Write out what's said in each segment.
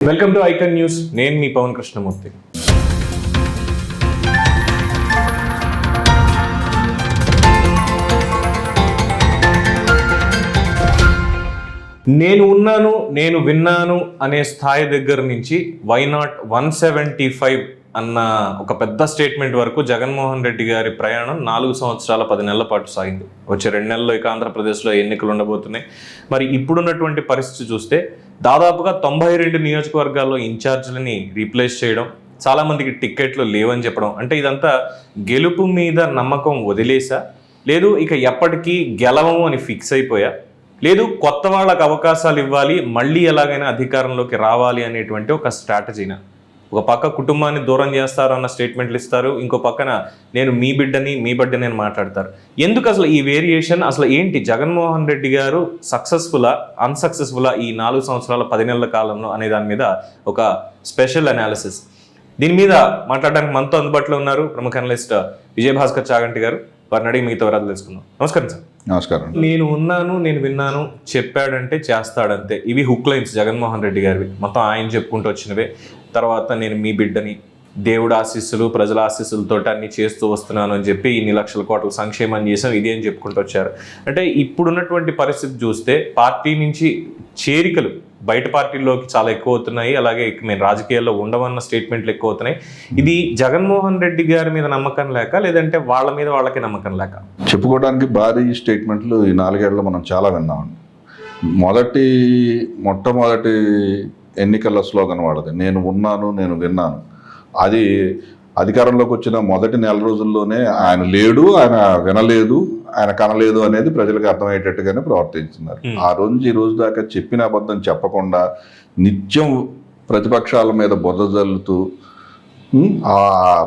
Welcome to icon news నేను మీ పవన్ కృష్ణమూర్తి. నేను ఉన్నాను నేను విన్నాను అనే స్థాయి దగ్గర నుంచి why not one seventy five అన్న ఒక పెద్ద స్టేట్మెంట్ వరకు జగన్మోహన్ రెడ్డి గారి ప్రయాణం నాలుగు సంవత్సరాల పది నెలల పాటు సాగింది. వచ్చే రెండు నెలల్లో ఇక ఆంధ్రప్రదేశ్లో ఎన్నికలు ఉండబోతున్నాయి. మరి ఇప్పుడున్నటువంటి పరిస్థితి చూస్తే దాదాపుగా తొంభై రెండు నియోజకవర్గాల్లో ఇన్ఛార్జ్లని రీప్లేస్ చేయడం చాలామందికి టిక్కెట్లు లేవని చెప్పడం. అంటే ఇదంతా గెలుపు మీద నమ్మకం వదిలేసా? లేదు ఇక ఎప్పటికీ గెలవము అని ఫిక్స్ అయిపోయా? లేదు కొత్త వాళ్ళకి అవకాశాలు ఇవ్వాలి మళ్ళీ ఎలాగైనా అధికారంలోకి రావాలి అనేటువంటి ఒక స్ట్రాటజీనా? ఒక పక్క కుటుంబాన్ని దూరం చేస్తారు అన్న స్టేట్మెంట్లు ఇస్తారు ఇంకో పక్కన నేను మీ బిడ్డని మీ బిడ్డని అని మాట్లాడతారు. ఎందుకు అసలు ఈ వేరియేషన్ అసలు ఏంటి? జగన్మోహన్ రెడ్డి గారు సక్సెస్ఫుల్లా అన్సక్సెస్ఫుల్లా ఈ నాలుగు సంవత్సరాల పది నెలల కాలంలో అనే దాని మీద ఒక స్పెషల్ అనాలిసిస్ దీని మీద మాట్లాడడానికి మనతో అందుబాటులో ఉన్నారు ప్రముఖ అనలిస్ట్ విజయభాస్కర్ చాగంటి గారు. వారిని అడిగి మిగతా వివరాలు తెలుసుకుందాం. నమస్కారం సార్. నమస్కారం నేను ఉన్నాను నేను విన్నాను చెప్పాడంటే చేస్తాడంతే. ఇవి హుక్ లైన్స్ జగన్మోహన్ రెడ్డి గారివి. మొత్తం ఆయన చెప్పుకుంటూ వచ్చినవే. తర్వాత నేను మీ బిడ్డని దేవుడు ఆశీస్సులు ప్రజల ఆశీస్సులతో అన్ని చేస్తూ వస్తున్నాను అని చెప్పి ఇన్ని లక్షల కోట్ల సంక్షేమం చేసాం ఇది అని చెప్పుకుంటూ వచ్చారు. అంటే ఇప్పుడున్నటువంటి పరిస్థితి చూస్తే పార్టీ నుంచి చేరికలు బయట పార్టీల్లోకి చాలా ఎక్కువ అవుతున్నాయి. అలాగే మేము రాజకీయాల్లో ఉండవన్న స్టేట్మెంట్లు ఎక్కువ అవుతున్నాయి. ఇది జగన్మోహన్ రెడ్డి గారి మీద నమ్మకం లేక లేదంటే వాళ్ళ మీద వాళ్ళకి నమ్మకం లేక? చెప్పుకోవడానికి భారీ స్టేట్మెంట్లు ఈ నాలుగేళ్ళలో మనం చాలా విన్నామండి మొదటి మొట్టమొదటి ఎన్నికల స్లోగన్ వాడది నేను ఉన్నాను నేను విన్నాను. అది అధికారంలోకి వచ్చిన మొదటి నెల రోజుల్లోనే ఆయన లేడు ఆయన వినలేదు ఆయన కనలేదు అనేది ప్రజలకు అర్థమయ్యేటట్టుగానే ప్రవర్తించున్నారు. ఆ రోజు ఈ రోజు దాకా చెప్పిన అబద్ధం చెప్పకుండా నిత్యం ప్రతిపక్షాల మీద బురద జల్లుతూ ఆ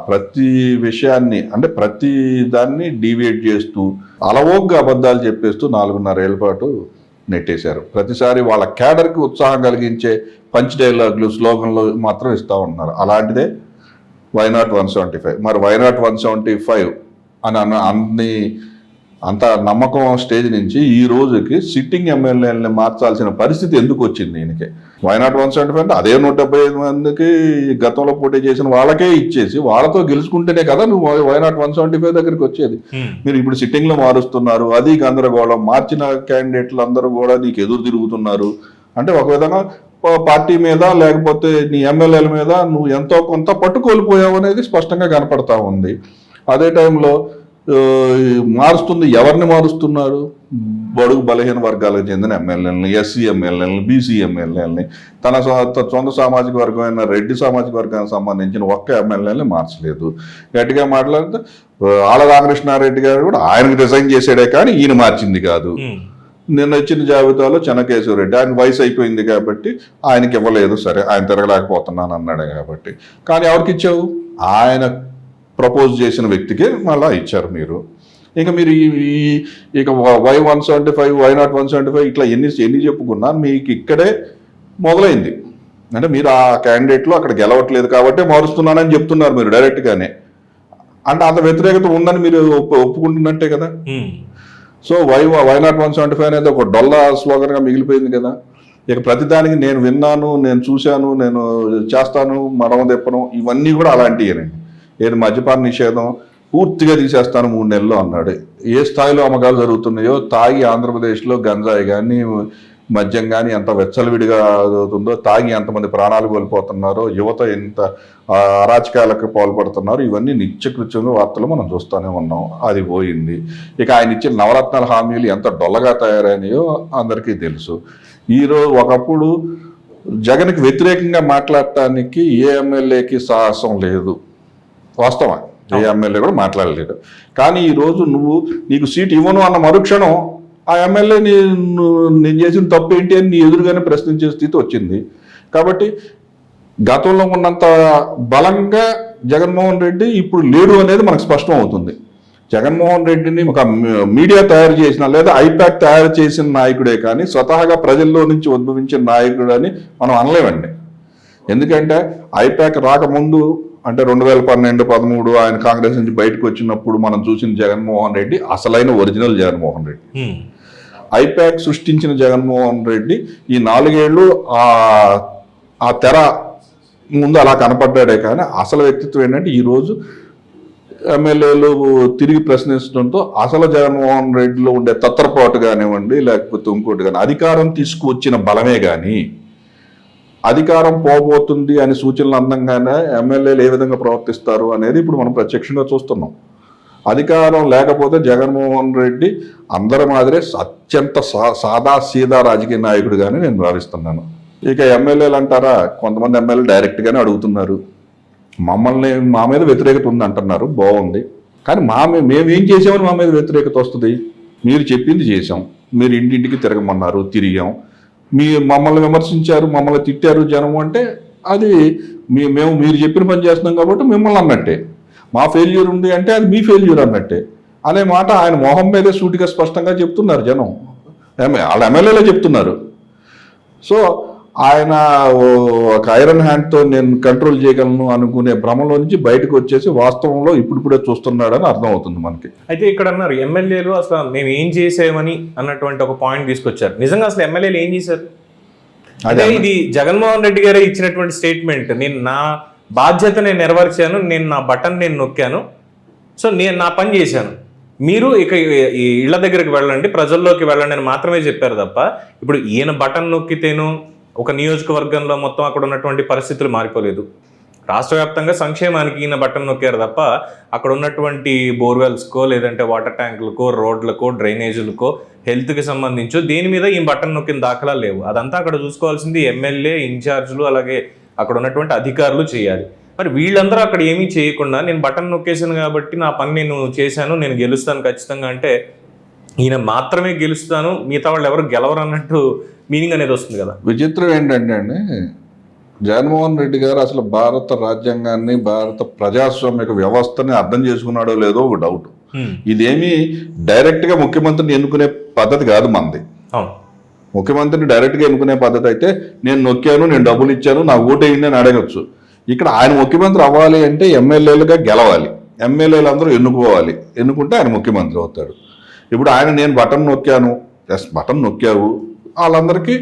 ప్రతి విషయాన్ని అంటే ప్రతి దాన్ని డీవియేట్ చేస్తూ అలవోగ్గా అబద్ధాలు చెప్పేస్తూ నాలుగున్నర ఏళ్ళ పాటు నెట్టేశారు. ప్రతిసారి వాళ్ళ క్యాడర్కి ఉత్సాహం కలిగించే పంచ్ డైలాగులు స్లోగన్లు మాత్రం ఇస్తూ ఉన్నారు. అలాంటిదే why not one seventy five. మరి why not one seventy five అని అన్న అన్ని అంత నమ్మకం స్టేజ్ నుంచి ఈ రోజుకి సిట్టింగ్ ఎమ్మెల్యేలని మార్చాల్సిన పరిస్థితి ఎందుకు వచ్చింది ఈయనకి? Why not one seventy five అదే నూట డెబ్బై ఐదు మందికి గతంలో పోటీ చేసిన వాళ్ళకే ఇచ్చేసి వాళ్ళతో గెలుచుకుంటేనే కదా నువ్వు why not one seventy five దగ్గరికి వచ్చేది? మీరు ఇప్పుడు సిట్టింగ్లో మారుస్తున్నారు అది గందరగోళం మార్చిన క్యాండిడేట్లు అందరూ కూడా నీకు ఎదురు తిరుగుతున్నారు. అంటే ఒక విధంగా పార్టీ మీద లేకపోతే నీ ఎమ్మెల్యేల మీద నువ్వు ఎంతో కొంత పట్టు కోల్పోయావు అనేది స్పష్టంగా కనపడతా ఉంది. అదే టైంలో మారుస్తుంది. ఎవరిని మారుస్తున్నారు? బడుగు బలహీన వర్గాలకు చెందిన ఎమ్మెల్యేలని ఎస్సీ ఎమ్మెల్యేలని బీసీ ఎమ్మెల్యేలని తన సొంత సామాజిక వర్గమైన రెడ్డి సామాజిక వర్గానికి సంబంధించిన ఒక్క ఎమ్మెల్యేని మార్చలేదు. గట్టిగా మాట్లాడితే ఆళ్ళ రామకృష్ణారెడ్డి గారు కూడా ఆయనకు రిజైన్ చేసాడే కానీ ఈయన మార్చింది కాదు. నిన్న వచ్చిన జాబితాలో చెన్నకేశ్వరరెడ్డి ఆయన వయసు అయిపోయింది కాబట్టి ఆయనకి ఇవ్వలేదు సరే ఆయన తిరగలేకపోతున్నాను అన్నాడు కాబట్టి. కానీ ఎవరికి ఇచ్చావు? ఆయన ప్రపోజ్ చేసిన వ్యక్తికి మళ్ళా ఇచ్చారు మీరు. ఇంకా మీరు ఈ- ఇక why one seventy five why not one seventy five ఇట్లా ఎన్ని ఎన్ని చెప్పుకున్నా మీకు ఇక్కడే మొదలైంది. అంటే మీరు ఆ క్యాండిడేట్లో అక్కడ గెలవట్లేదు కాబట్టి మారుస్తున్నానని చెప్తున్నారు మీరు డైరెక్ట్గానే. అంటే అంత వ్యతిరేకత ఉందని మీరు ఒప్పు ఒప్పుకుంటున్నట్టే కదా. So why why not one seventy five అనేది ఒక డొల్లా స్లోగన్గా మిగిలిపోయింది కదా. ఇక ప్రతిదానికి నేను విన్నాను నేను చూశాను నేను చేస్తాను మడమ తెప్పను ఇవన్నీ కూడా అలాంటివేనండి నేను మద్యపాన నిషేధం పూర్తిగా తీసేస్తాను మూడు నెలల్లో అన్నాడు. ఏ స్థాయిలో అమ్మకాలు జరుగుతున్నాయో తాగి ఆంధ్రప్రదేశ్లో గంజాయి కానీ మద్యం కానీ ఎంత వెచ్చలవిడిగా అవుతుందో తాగి ఎంతమంది ప్రాణాలు కోల్పోతున్నారో యువత ఎంత అరాచకాలకు పాల్పడుతున్నారు ఇవన్నీ నిత్యకృత్యంగా వార్తలు మనం చూస్తూనే ఉన్నాం. అది పోయింది. ఇక ఆయన ఇచ్చిన నవరత్నాల హామీలు ఎంత డొల్లగా తయారైనాయో అందరికీ తెలుసు. ఈరోజు ఒకప్పుడు జగన్కి వ్యతిరేకంగా మాట్లాడటానికి ఏ ఎమ్మెల్యేకి సాహసం లేదు. వాస్తవం ఏ ఎమ్మెల్యే కూడా మాట్లాడలేడు కానీ ఈరోజు నువ్వు నీకు సీట్ ఇవ్వను అన్న మరుక్షణం ఆ ఎమ్మెల్యే నేను చేసిన తప్పు ఏంటి అని నీ ఎదురుగానే ప్రశ్నించే స్థితి వచ్చింది. కాబట్టి గతంలో ఉన్నంత బలంగా జగన్మోహన్ రెడ్డి ఇప్పుడు లేడు అనేది మనకు స్పష్టం అవుతుంది. జగన్మోహన్ రెడ్డిని ఒక మీడియా తయారు చేసిన లేదా ఐపాక్ తయారు చేసిన నాయకుడే కానీ స్వతహాగా ప్రజల్లో నుంచి ఉద్భవించిన నాయకుడు అని మనం అనలేమండి. ఎందుకంటే ఐపాక్ రాకముందు అంటే రెండు వేల పన్నెండు పదమూడు ఆయన కాంగ్రెస్ నుంచి బయటకు వచ్చినప్పుడు మనం చూసిన జగన్మోహన్ రెడ్డి అసలైన ఒరిజినల్ జగన్మోహన్ రెడ్డి. ఐపాక్ సృష్టించిన జగన్మోహన్ రెడ్డి ఈ నాలుగేళ్ళు ఆ ఆ తెర ముందు అలా కనపడ్డాడే కానీ అసలు వ్యక్తిత్వం ఏంటంటే ఈరోజు ఎమ్మెల్యేలు తిరిగి ప్రశ్నించడంతో అసలు జగన్మోహన్ రెడ్డిలో ఉండే తత్తరపాటు కానివ్వండి లేకపోతే ఇంకోటి కానీ అధికారం తీసుకువచ్చిన బలమే కానీ అధికారం పోబోతుంది అనే సూచనలు అందంగానే ఎమ్మెల్యేలు ఏ విధంగా ప్రవర్తిస్తారు అనేది ఇప్పుడు మనం ప్రత్యక్షంగా చూస్తున్నాం. అధికారం లేకపోతే జగన్మోహన్ రెడ్డి అందరి మాదిరే అత్యంత సా సాదా సీదా రాజకీయ నాయకుడిగానే నేను భావిస్తున్నాను. ఇక ఎమ్మెల్యేలు అంటారా? కొంతమంది ఎమ్మెల్యేలు డైరెక్ట్గానే అడుగుతున్నారు. మమ్మల్ని మా మీద వ్యతిరేకత ఉంది అంటున్నారు. బాగుంది. కానీ మా మీ- మేము ఏం చేసామని మా మీద వ్యతిరేకత వస్తుంది? మీరు చెప్పింది చేసాం మీరు ఇంటింటికి తిరగమన్నారు తిరిగాం. మీ మమ్మల్ని విమర్శించారు మమ్మల్ని తిట్టారు జనం అంటే అది మీ మేము మీరు చెప్పిన పని చేస్తున్నాం కాబట్టి మిమ్మల్ని అన్నట్టే. మా ఫెయిల్యూర్ ఉంది అంటే అది మీ ఫెయిల్యూర్ అన్నట్టే. అనే మాట ఆయన మొహం మీదే సూటిగా స్పష్టంగా చెప్తున్నారు జనం. వాళ్ళ ఎమ్మెల్యేలే చెప్తున్నారు. సో ఆయన ఒక ఐరన్ హ్యాండ్తో నేను కంట్రోల్ చేయగలను అనుకునే భ్రమలో నుంచి బయటకు వచ్చేసి వాస్తవంలో ఇప్పుడిప్పుడే చూస్తున్నాడని అర్థమవుతుంది మనకి. అయితే ఇక్కడ అన్నారు ఎమ్మెల్యేలు అసలు మేము ఏం చేసామని అన్నటువంటి ఒక పాయింట్ తీసుకొచ్చారు. నిజంగా అసలు ఎమ్మెల్యేలు ఏం చేశారు? అదే ఇది జగన్మోహన్ రెడ్డి గారే ఇచ్చినటువంటి స్టేట్మెంట్ నేను నా బాధ్యత నేను నెరవేర్చాను నేను నా బటన్ నేను నొక్కాను. సో నేను నా పని చేశాను. మీరు ఇక ఇళ్ళ దగ్గరికి వెళ్ళండి ప్రజల్లోకి వెళ్ళండి అని మాత్రమే చెప్పారు తప్ప ఇప్పుడు ఈయన బటన్ నొక్కితేను ఒక నియోజకవర్గంలో మొత్తం అక్కడ ఉన్నటువంటి పరిస్థితులు మారిపోలేదు. రాష్ట్ర వ్యాప్తంగా సంక్షేమానికి ఈయన బటన్ నొక్కారు తప్ప అక్కడ ఉన్నటువంటి బోర్వెల్స్కో లేదంటే వాటర్ ట్యాంకులకో రోడ్లకో డ్రైనేజీలకో హెల్త్కి సంబంధించో దేని మీద ఈ బటన్ నొక్కిన దాఖలా లేవు. అదంతా అక్కడ చూసుకోవాల్సింది ఎమ్మెల్యే ఇన్ఛార్జీలు అలాగే అక్కడ ఉన్నటువంటి అధికారులు చేయాలి. మరి వీళ్ళందరూ అక్కడ ఏమీ చేయకుండా నేను బటన్ నొక్కేసాను కాబట్టి నా పని నేను చేశాను నేను గెలుస్తాను ఖచ్చితంగా అంటే ఈయన మాత్రమే గెలుస్తాను మిగతా వాళ్ళు ఎవరు గెలవరు అన్నట్టు మీనింగ్ అనేది వస్తుంది కదా. విచిత్రం ఏంటంటే అండి జగన్మోహన్ రెడ్డి గారు అసలు భారత రాజ్యాంగాన్ని భారత ప్రజాస్వామిక వ్యవస్థని అర్థం చేసుకున్నాడో లేదో ఒక డౌట్ ఇదేమి డైరెక్ట్గా ముఖ్యమంత్రిని ఎన్నుకునే పద్ధతి కాదు అవును. ముఖ్యమంత్రిని డైరెక్ట్గా ఎన్నుకునే పద్ధతి అయితే నేను నొక్కాను నేను డబ్బులు ఇచ్చాను నాకు ఓటు వేయండి అని అడగచ్చు. ఇక్కడ ఆయన ముఖ్యమంత్రి అవ్వాలి అంటే ఎమ్మెల్యేలుగా గెలవాలి. ఎమ్మెల్యేలు అందరూ ఎన్నుకోవాలి. ఎన్నుకుంటే ఆయన ముఖ్యమంత్రి అవుతాడు. ఇప్పుడు ఆయన నేను బటన్ నొక్కాను. ఎస్ బటన్ నొక్కావు. వాళ్ళందరికీ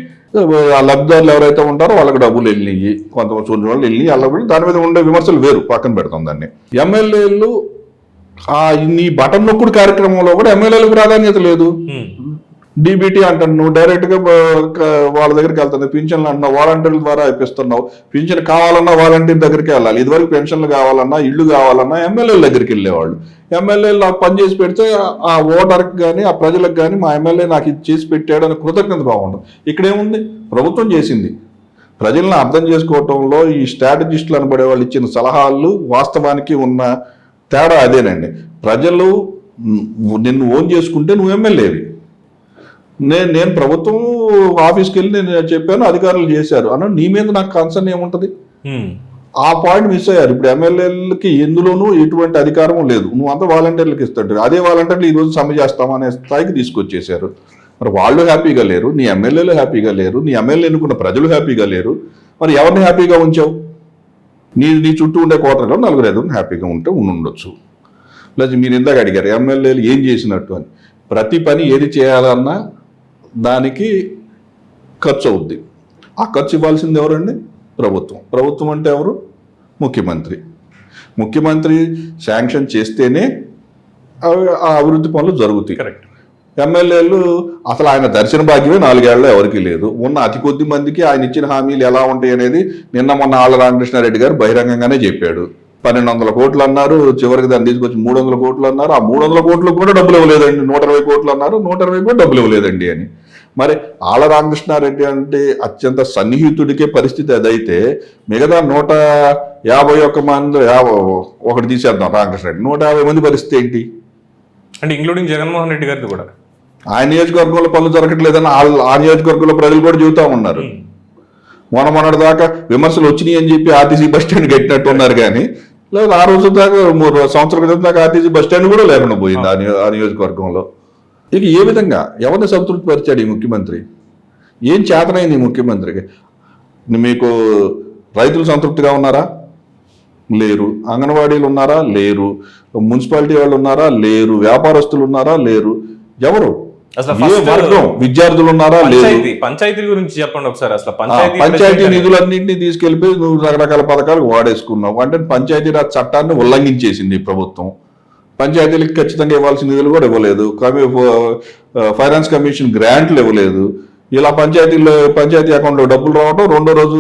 ఆ లబ్ధిదారులు ఎవరైతే ఉంటారో వాళ్ళకి డబ్బులు వెళ్ళినాయి కొంతమంది చూసిన వాళ్ళు వెళ్ళి వాళ్ళకి దాని మీద ఉండే విమర్శలు వేరు పక్కన పెడతాం దాన్ని. ఎమ్మెల్యేలు ఆ నీ బటన్ నొక్కుడు కార్యక్రమంలో కూడా ఎమ్మెల్యేలకు ప్రాధాన్యత లేదు. డీబీటీ అంటాను నువ్వు డైరెక్ట్గా వాళ్ళ దగ్గరికి వెళ్తాను పింఛన్లు అంటున్నావు వాలంటీర్ల ద్వారా ఇప్పిస్తున్నావు. పింఛన్ కావాలన్నా వాలంటీర్ దగ్గరికి వెళ్ళాలి. ఇదివరకు పెన్షన్లు కావాలన్నా ఇల్లు కావాలన్నా ఎమ్మెల్యేల దగ్గరికి వెళ్ళేవాళ్ళు. ఎమ్మెల్యేలు పని చేసి పెడితే ఆ ఓటర్కి కానీ ఆ ప్రజలకు కానీ మా ఎమ్మెల్యే నాకు ఇది చేసి పెట్టాడు అని కృతజ్ఞత బాగుండదు ఇక్కడేముంది? ప్రభుత్వం చేసింది. ప్రజలను అర్థం చేసుకోవటంలో ఈ స్ట్రాటజిస్టులు అనబడే వాళ్ళు ఇచ్చిన సలహాలు వాస్తవానికి ఉన్న తేడా అదేనండి. ప్రజలు నిన్ను ఓన్ చేసుకుంటే నువ్వు ఎమ్మెల్యేవి. నేను నేను ప్రభుత్వం ఆఫీస్కి వెళ్ళి నేను చెప్పాను అధికారులు చేశారు. అన్న నీ మీద నాకు కన్సర్న్ ఏముంటుంది. ఆ పాయింట్ మిస్ అయ్యారు. ఇప్పుడు ఎమ్మెల్యేలకి ఎందులోనూ ఎటువంటి అధికారం లేదు. నువ్వు అంతా వాలంటీర్లకు ఇస్తాడు. అదే వాలంటీర్లు ఈ రోజు సమ్మె చేస్తాం అనే స్థాయికి తీసుకొచ్చేసారు మరి వాళ్ళు హ్యాపీగా లేరు నీ ఎమ్మెల్యేలు హ్యాపీగా లేరు నీ ఎమ్మెల్యే ఎన్నుకున్న ప్రజలు హ్యాపీగా లేరు. మరి ఎవరిని హ్యాపీగా ఉంచావు? నీ నీ చుట్టూ ఉండే కోటలో నలుగురు ఐదుగురు హ్యాపీగా ఉంటే ఉండి ఉండొచ్చు. ప్లస్ మీరు ఇందాక అడిగారు ఎమ్మెల్యేలు ఏం చేసినట్టు అని. ప్రతి పని ఏది చేయాలన్నా దానికి ఖర్చు అవుద్ది. ఆ ఖర్చు ఇవ్వాల్సింది ఎవరండి? ప్రభుత్వం. ప్రభుత్వం అంటే ఎవరు? ముఖ్యమంత్రి. ముఖ్యమంత్రి శాంక్షన్ చేస్తేనే ఆ అభివృద్ధి పనులు జరుగుతాయి. కరెక్ట్. ఎమ్మెల్యేలు అసలు ఆయన దర్శన భాగ్యమే నాలుగేళ్ళలో ఎవరికి లేదు. ఉన్న అతి కొద్ది మందికి ఆయన ఇచ్చిన హామీలు ఎలా ఉంటాయి అనేది నిన్న మొన్న ఆళ్ళ రామకృష్ణారెడ్డి గారు బహిరంగంగానే చెప్పాడు. పన్నెండు వందల కోట్లు అన్నారు చివరికి దాన్ని తీసుకొచ్చి మూడు వందల కోట్లు అన్నారు. ఆ మూడు వందల కోట్లు కూడా డబ్బులు ఇవ్వలేదండి. నూట ఇరవై కోట్లు అన్నారు నూట ఇరవై కూడా డబ్బులు ఇవ్వలేదండి అని. మరి ఆళ్ళ రామకృష్ణారెడ్డి అంటే అత్యంత సన్నిహితుడికే పరిస్థితి అదైతే మిగతా నూట యాభై ఒక్క మంది యాభై ఒకటి తీసేద్దాం రామకృష్ణారెడ్డి. నూట యాభై మంది పరిస్థితి ఏంటి? అంటే ఇంక్లూడింగ్ జగన్మోహన్ రెడ్డి గారిది కూడా. ఆ నియోజకవర్గంలో పనులు జరగట్లేదని ఆ- నియోజకవర్గంలో ప్రజలు కూడా చెబుతా ఉన్నారు. మొన్న మొన్నటి దాకా విమర్శలు వచ్చినాయి అని చెప్పి ఆర్టీసీ బస్ స్టాండ్ కట్టినట్టు ఉన్నారు కానీ లేదు ఆ రోజు దాకా మూడు సంవత్సరాల క్రితం దాకా ఆర్టీసీ బస్ స్టాండ్ కూడా లేకుండా పోయింది ఆ నియోజకవర్గంలో. ఇక ఏ విధంగా? ఎవరిని సంతృప్తి పరిచాడు ఈ ముఖ్యమంత్రి? ఏం చేతనైంది ఈ ముఖ్యమంత్రికి? మీకు రైతులు సంతృప్తిగా ఉన్నారా? లేరు. అంగన్వాడీలు ఉన్నారా? లేరు. మున్సిపాలిటీ వాళ్ళు ఉన్నారా? లేరు. వ్యాపారస్తులు ఉన్నారా? లేరు. ఎవరు? విద్యార్థులు ఉన్నారా? లేదు పంచాయతీ గురించి చెప్పండి ఒకసారి. అసలు పంచాయతీ నిధులన్నింటినీ తీసుకెళ్ళిపోయి నువ్వు రకరకాల పథకాలకు వాడేసుకున్నావు. అంటే పంచాయతీరాజ్ చట్టాన్ని ఉల్లంఘించేసింది ప్రభుత్వం. పంచాయతీలకు ఖచ్చితంగా ఇవ్వాల్సిన నిధులు కూడా ఇవ్వలేదు. కమి ఫైనాన్స్ కమిషన్ గ్రాంట్లు ఇవ్వలేదు. ఇలా పంచాయతీలో పంచాయతీ అకౌంట్లో డబ్బులు రావటం రెండో రోజు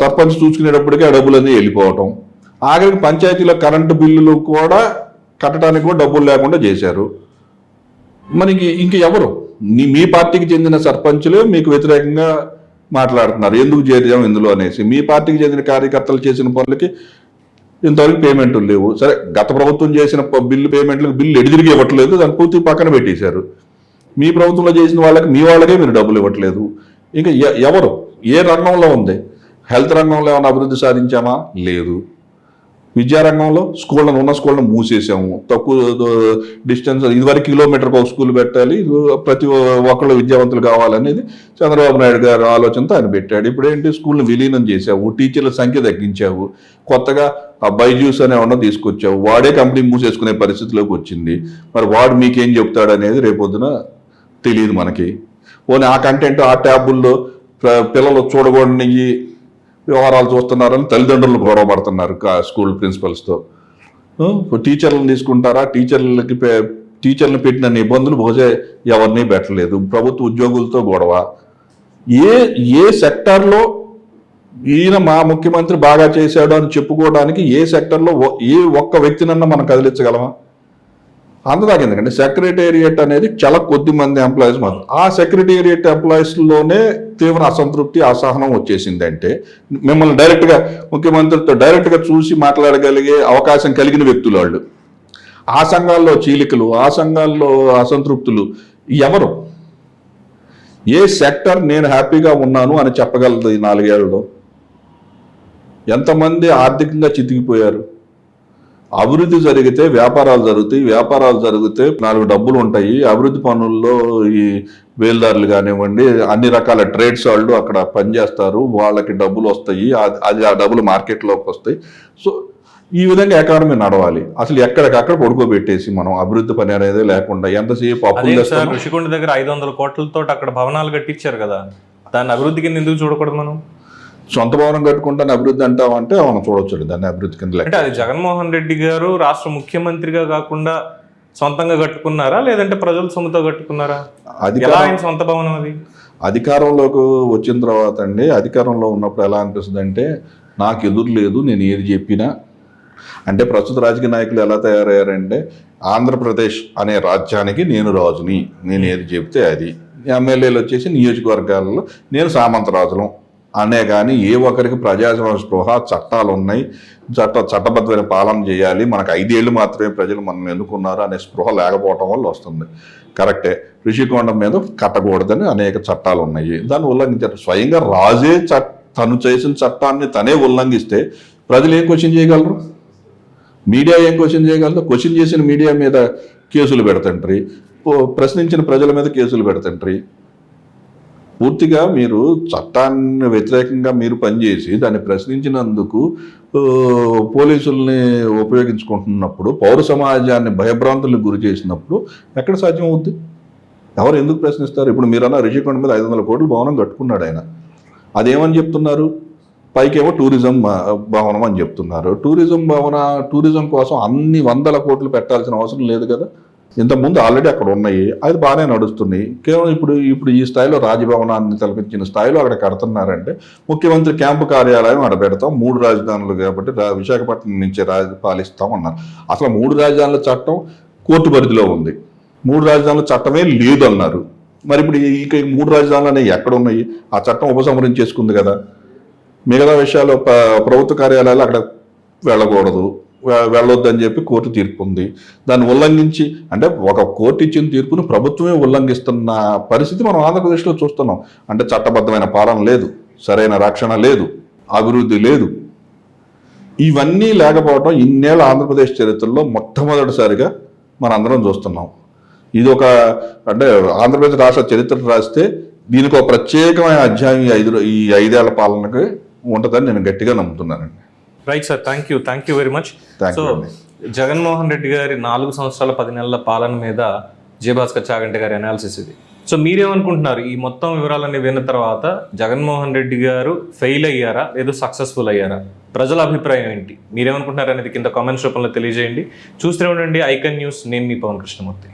సర్పంచ్ చూసుకునేటప్పటికీ ఆ డబ్బులన్నీ వెళ్ళిపోవటం. ఆఖరికి పంచాయతీలో కరెంటు బిల్లులు కూడా కట్టడానికి కూడా డబ్బులు లేకుండా చేశారు. మనకి ఇంక ఎవరు? మీ పార్టీకి చెందిన సర్పంచులే మీకు వ్యతిరేకంగా మాట్లాడుతున్నారు. ఎందుకు చేద్దాం ఇందులో అనేసి. మీ పార్టీకి చెందిన కార్యకర్తలు చేసిన పనులకి ఇంతవరకు పేమెంట్లు లేవు. సరే గత ప్రభుత్వం చేసిన బిల్లు పేమెంట్లకు బిల్లు ఎడిదిరిగి ఇవ్వట్లేదు దాన్ని పూర్తి పక్కన పెట్టేశారు. మీ ప్రభుత్వంలో చేసిన వాళ్ళకి మీ వాళ్ళకే మీరు డబ్బులు ఇవ్వట్లేదు. ఇంకా ఎ- ఎవరు? ఏ రంగంలో ఉంది? హెల్త్ రంగంలో ఏమైనా అభివృద్ధి సాధించామా? లేదు. విద్యారంగంలో స్కూళ్ళను ఉన్న స్కూళ్ళను మూసేసాము. తక్కువ డిస్టెన్స్ ఇదివరకు కిలోమీటర్కి ఒక స్కూల్ పెట్టాలి ప్రతి ఒక్కళ్ళు విద్యావంతులు కావాలనేది చంద్రబాబు నాయుడు గారు ఆలోచనతో ఆయన పెట్టాడు. ఇప్పుడు ఏంటి స్కూల్ని విలీనం చేసావు టీచర్ల సంఖ్య తగ్గించావు కొత్తగా ఆ బైజ్యూస్ అనే ఉన్న తీసుకొచ్చావు వాడే కంపెనీ మూసేసుకునే పరిస్థితిలోకి వచ్చింది. మరి వాడు మీకేం చెప్తాడు అనేది రేపొద్దున తెలియదు మనకి. పోనీ ఆ కంటెంట్ ఆ ట్యాబుల్లో పిల్లలు చూడకూడని వ్యవహారాలు చూస్తున్నారని తల్లిదండ్రులు గొడవ పడుతున్నారు స్కూల్ ప్రిన్సిపల్స్తో టీచర్లను తీసుకుంటారా? టీచర్లకి టీచర్లు పెట్టిన ఇబ్బందులు బహుశా ఎవరిని పెట్టలేదు. ప్రభుత్వ ఉద్యోగులతో గొడవ. ఏ ఏ సెక్టార్లో ఈయన మా ముఖ్యమంత్రి బాగా చేశాడు అని చెప్పుకోవడానికి ఏ సెక్టర్లో ఏ ఒక్క వ్యక్తినన్నా మనం కదిలించగలమా? అందుదాకా ఎందుకంటే సెక్రటేరియట్ అనేది చాలా కొద్ది మంది ఎంప్లాయీస్ మాత్రం. ఆ సెక్రటేరియట్ ఎంప్లాయీస్లోనే తీవ్ర అసంతృప్తి అసహనం వచ్చేసింది అంటే మిమ్మల్ని డైరెక్ట్గా ముఖ్యమంత్రితో డైరెక్ట్గా చూసి మాట్లాడగలిగే అవకాశం కలిగిన వ్యక్తులు వాళ్ళు. ఆ సంఘాల్లో చీలికలు ఆ సంఘాల్లో అసంతృప్తులు ఎవరు? ఏ సెక్టర్ నేను హ్యాపీగా ఉన్నాను అని చెప్పగలదు ఈ నాలుగేళ్ళలో? ఎంతమంది ఆర్థికంగా చితికిపోయారు? అభివృద్ధి జరిగితే వ్యాపారాలు జరుగుతాయి వ్యాపారాలు జరిగితే నాలుగు డబ్బులు ఉంటాయి. అభివృద్ధి పనుల్లో ఈ వేల్దారులు కానివ్వండి అన్ని రకాల ట్రేడ్స్ వాళ్ళు అక్కడ పనిచేస్తారు. వాళ్ళకి డబ్బులు వస్తాయి. అది- ఆ డబ్బులు మార్కెట్లోకి వస్తాయి. సో ఈ విధంగా ఎకానమీ నడవాలి. అసలు ఎక్కడికక్కడ పడుకోబెట్టేసి మనం అభివృద్ధి పని అనేది లేకుండా ఎంతసేపు ఋషికొండ దగ్గర ఐదు వందల కోట్లతో అక్కడ భవనాలు కట్టించారు కదా. దాన్ని అభివృద్ధి కింద ఎందుకు చూడకూడదు మనం? సొంత భవనం కట్టుకుంటాను అభివృద్ధి అంటామంటే మనం చూడొచ్చు దాన్ని అభివృద్ధి కింద అంటే అది జగన్మోహన్ రెడ్డి గారు రాష్ట్ర ముఖ్యమంత్రిగా కాకుండా సొంతంగా కట్టుకున్నారా? లేదంటే ప్రజల సొమ్ముతో కట్టుకున్నారా? అధికారం ఆయన సొంత భవనం అది? అధికారంలోకి వచ్చిన తర్వాత అండి అధికారంలో ఉన్నప్పుడు ఎలా అనిపిస్తుంది అంటే నాకు ఎదురు లేదు నేను ఏది చెప్పినా. అంటే ప్రస్తుత రాజకీయ నాయకులు ఎలా తయారయ్యారంటే ఆంధ్రప్రదేశ్ అనే రాజ్యానికి నేను రాజుని నేను ఏది చెప్తే అది. ఎమ్మెల్యేలు వచ్చేసి నియోజకవర్గాలలో నేను సామంతరాజులం అనే కానీ ఏ ఒక్కరికి ప్రజాస్వామ్య స్పృహ చట్టాలు ఉన్నాయి చట్ట చట్టబద్ధమైన పాలన చేయాలి. మనకు ఐదేళ్ళు మాత్రమే ప్రజలు మనం ఎన్నుకున్నారు అనే స్పృహ లేకపోవటం వల్ల వస్తుంది. కరెక్టే. ఋషికొండం మీద కట్టకూడదని అనేక చట్టాలు ఉన్నాయి దాన్ని ఉల్లంఘించారు స్వయంగా రాజే చట్ తను చేసిన చట్టాన్ని తనే ఉల్లంఘిస్తే ప్రజలు ఏం క్వశ్చన్ చేయగలరు? మీడియా ఏం క్వశ్చన్ చేయగలరు క్వశ్చన్ చేసిన మీడియా మీద కేసులు పెడతండ్రి. ఓ- ప్రశ్నించిన ప్రజల మీద కేసులు పెడతండ్రి. పూర్తిగా మీరు చట్టాన్ని వ్యతిరేకంగా మీరు పనిచేసి దాన్ని ప్రశ్నించినందుకు పోలీసుల్ని ఉపయోగించుకుంటున్నప్పుడు పౌర సమాజాన్ని భయభ్రాంతులకు గురి చేసినప్పుడు ఎక్కడ సాధ్యం అవుద్ది ఎవరు ఎందుకు ప్రశ్నిస్తారు? ఇప్పుడు మీరన్నా రిషికొండ మీద ఐదు వందల కోట్ల భవనం కట్టుకున్నాడు ఆయన. అదేమని చెప్తున్నారు? పైకేమో టూరిజం భవనం అని చెప్తున్నారు. టూరిజం భవన టూరిజం కోసం అన్ని వందల కోట్లు పెట్టాల్సిన అవసరం లేదు కదా? ఇంతకుముందు ఆల్రెడీ అక్కడ ఉన్నాయి. అది బాగానే నడుస్తుంది కేవలం ఇప్పుడు ఇప్పుడు ఈ స్థాయిలో రాజభవనాన్ని తలపించిన స్థాయిలో అక్కడ కడుతున్నారంటే ముఖ్యమంత్రి క్యాంపు కార్యాలయం అక్కడ పెడతాం. మూడు రాజధానులు కాబట్టి విశాఖపట్నం నుంచి రాజ పాలిస్తాం అన్నారు. అసలు మూడు రాజధానుల చట్టం కోర్టు పరిధిలో ఉంది. మూడు రాజధానుల చట్టమే లేదు అన్నారు మరి ఇప్పుడు ఈ- ఇక మూడు రాజధానులు అనేవి ఎక్కడ ఉన్నాయి? ఆ చట్టం ఉపసంహరించేసుకుంది కదా. మిగతా విషయాలు ప్రభుత్వ కార్యాలయాలు అక్కడ వెళ్ళకూడదు. వెళ్ళొద్దని చెప్పి కోర్టు తీర్పు ఉంది దాన్ని ఉల్లంఘించి అంటే ఒక కోర్టు ఇచ్చిన తీర్పును ప్రభుత్వమే ఉల్లంఘిస్తున్న పరిస్థితి మనం ఆంధ్రప్రదేశ్లో చూస్తున్నాం. అంటే చట్టబద్ధమైన పాలన లేదు సరైన రక్షణ లేదు అభివృద్ధి లేదు. ఇవన్నీ లేకపోవడం ఇన్నేళ్ళ ఆంధ్రప్రదేశ్ చరిత్రలో మొట్టమొదటిసారిగా మనందరం చూస్తున్నాం. ఇది ఒక అంటే ఆంధ్రప్రదేశ్ రాష్ట్ర చరిత్ర రాస్తే దీనికి ఒక ప్రత్యేకమైన అధ్యాయం ఈ ఐదు ఈ ఐదేళ్ళ పాలనకి ఉంటుందని నేను గట్టిగా నమ్ముతున్నానండి. Right sir thank you thank you very much so. Jaganmohan Reddy garu నాలుగు సంవత్సరాల పది నెలల పాలన మీద జయభాస్కర్ చాగంటి గారి అనాలిసిస్ ఇది. సో మీరేమనుకుంటున్నారు? ఈ మొత్తం వివరాలన్నీ విన్న తర్వాత జగన్మోహన్ రెడ్డి గారు ఫెయిల్ అయ్యారా? లేదా సక్సెస్ఫుల్ అయ్యారా? ప్రజల అభిప్రాయం ఏంటి? మీరేమనుకుంటున్నారు అనేది కింద కామెంట్స్ రూపంలో తెలియజేయండి. చూస్తూనే ఉండండి. Icon news. నేను మీ పవన్ కృష్ణమూర్తి.